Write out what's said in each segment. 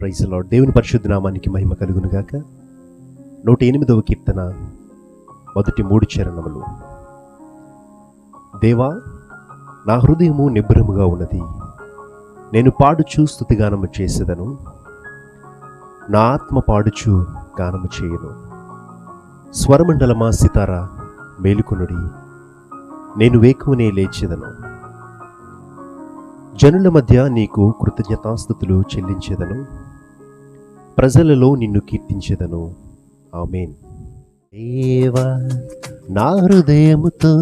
ప్రైజ్లో దేవుని పరిశుద్ధ నామానికి మహిమ కలుగును గాక నూట ఎనిమిదవ కీర్తన మొదటి మూడు చరణములు. దేవా నా హృదయము నిబ్బరముగా ఉన్నది. నేను పాడుచు స్థుతిగానము చేసేదను. నా ఆత్మ పాడుచు గానము చేయను. స్వరమండలమా సితార మేలుకొనుడి. నేను వేకువనే లేచేదను. జనుల మధ్య నీకు కృతజ్ఞతాస్థుతులు చెల్లించేదను. ప్రజలలో నిన్ను కీర్తించదను. ఆమెన్. దేవా నా హృదయముతో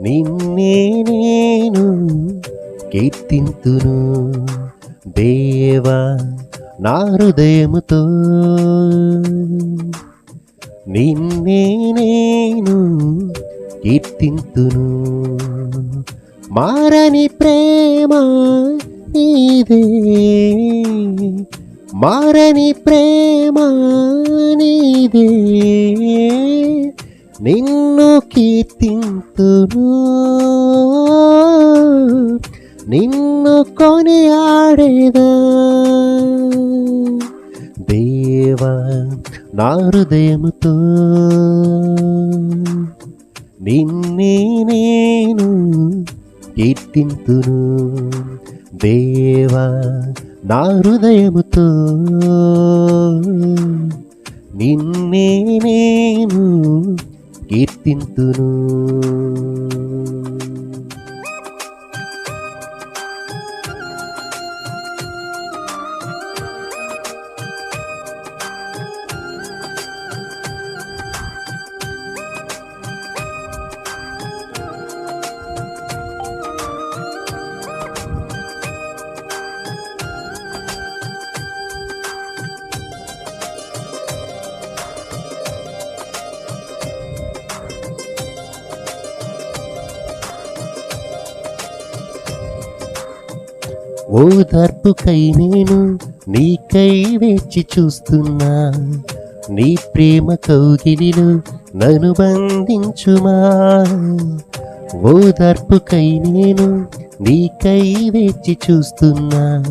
నిన్నే నేను కీర్తింతును. దేవా నా హృదయముతో నిన్నే నేను కీర్తింతును. మారని ప్రేమ నీదే మారని ప్రేమ నీదే. నిన్ను కీర్తింతును. నిన్ను కొని ఆడేదా దేవా నా హృదయముతో నిన్నే నేను కీర్తింతును. దేవా నా హృదయముతో నిన్నే నేను కీర్తింతును. ఓదార్పుకై నేను నీకై వేచి చూస్తున్నా. నీ ప్రేమ కౌగిలిలో నన్ను బంధించుమా. ఓదార్పుకై నేను నీకై వేచి చూస్తున్నా.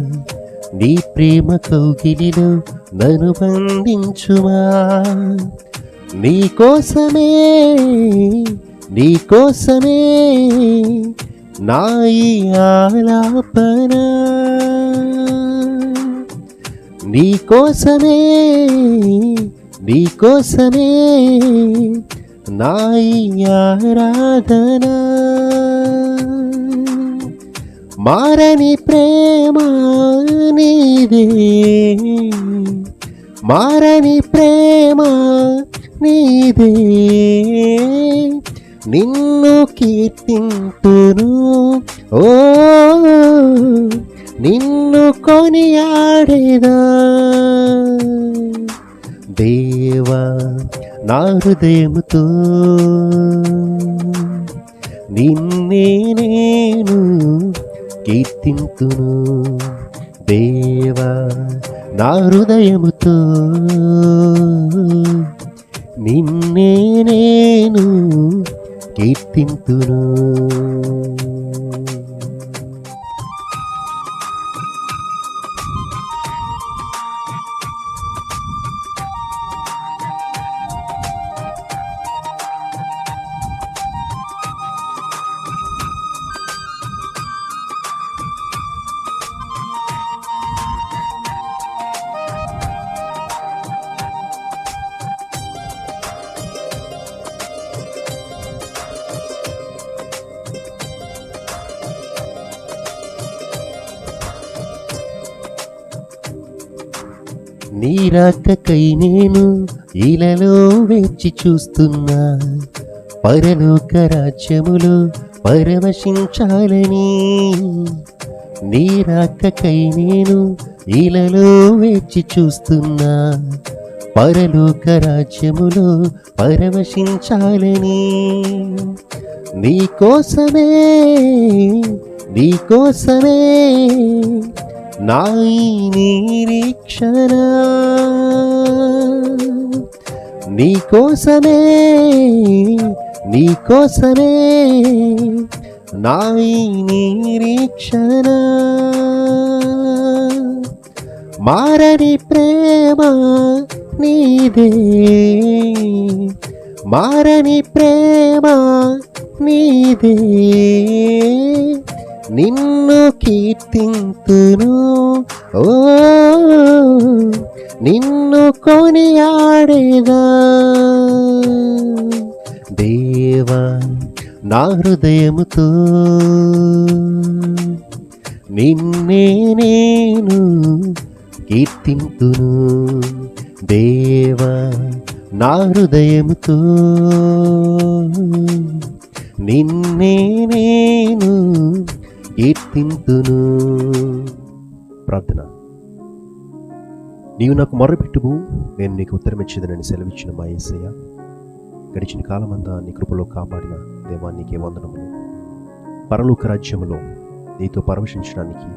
నీ ప్రేమ కౌగిలిలో నన్ను బంధించుమా. నీ కోసమే నీ కోసమే నాయి ఆలాపన నీకోసమే నీకోసమే నాయి ఆరాధన మారని ప్రేమ నీదే మారని ప్రేమ నీదే. నిన్ను కీర్తింతును ఓ నిన్ను కొనియాడేదా దేవా నా హృదయముతో నిన్నే నేను కీర్తింతును. దేవా నా హృదయముతో నిన్నే నేను కీర్తింతును నీ రాకకై నేను ఇలలో వేచి చూస్తున్నా. పరలోక రాజ్యములో పరవశించాలని. నీ రాకకై నేను ఇలలో వేచి చూస్తున్నా. పరలోక రాజ్యములో పరవశించాలని. నీ కోసమే నీ కోసమే నాయి నిరీక్షణ నీకోసమే నీకోసమే నాయి నిరీక్షణ మారని ప్రేమ నీదే మారని ప్రేమ నీదే. నిన్ను కీర్తింతును. ఓ నిన్ను కొనియాడేదా దేవా నా హృదయముతో నిన్నే నేను కీర్తింతును. దేవా నా హృదయముతో నిన్నే నేను కీర్తింతును ప్రార్థన. నీవు నాకు మొర్రపెట్టుము నేను నీకు ఉత్తరమిచ్చేదనని సెలవిచ్చిన మా ఏసయ్య. గడిచిన కాలమంతా నీ కృపలో కాపాడిన దేవా నీకే వందనములు. పరలోక రాజ్యములో నీతో పరవశించడానికి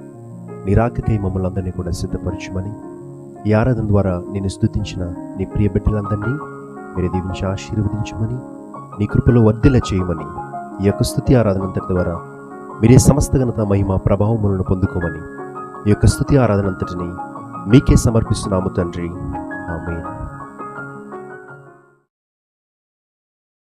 నిరాకతే మమ్మల్ని అందరినీ కూడా సిద్ధపరచుమని ఈ ఆరాధన ద్వారా నేను స్తుతించిన నీ ప్రియ బిడ్డలందరినీ మీరు దీవించి ఆశీర్వదించమని నీ కృపలో వర్ధిల్ల చేయమని ఈ యొక్క స్థుతి ఆరాధన ద్వారా మీరే సమస్త ఘనత మహిమ ప్రభావములను పొందుకోమని ఈ యొక్క స్థుతి ఆరాధన అంతటిని మీకే సమర్పిస్తున్నాము తండ్రి.